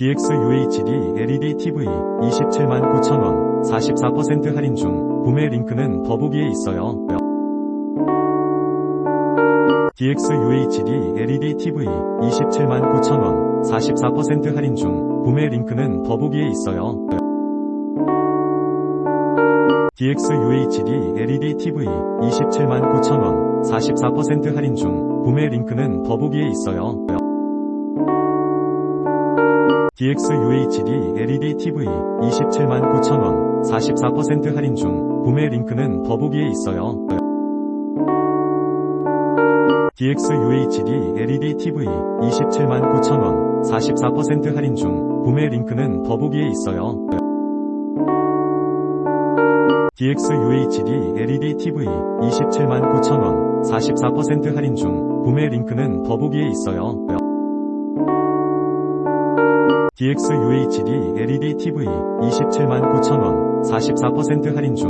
DX UHD LED TV 27만 9천원 44% 할인 중 구매 링크는 더보기에 있어요. DX UHD LED TV 27만 9천원 44% 할인 중 구매 링크는 더보기에 있어요. DX UHD LED TV 27만 9천원 44% 할인 중 구매 링크는 더보기에 있어요. DX UHD LED TV 27만 9천원 44% 할인 중 구매 링크는 더보기에 있어요. DX UHD LED TV 27만 9천원 44% 할인 중 구매 링크는 더보기에 있어요. DX UHD LED TV 27만 9천원 44% 할인 중 구매 링크는 더보기에 있어요. DX UHD LED TV 27만 9천원 44% 할인 중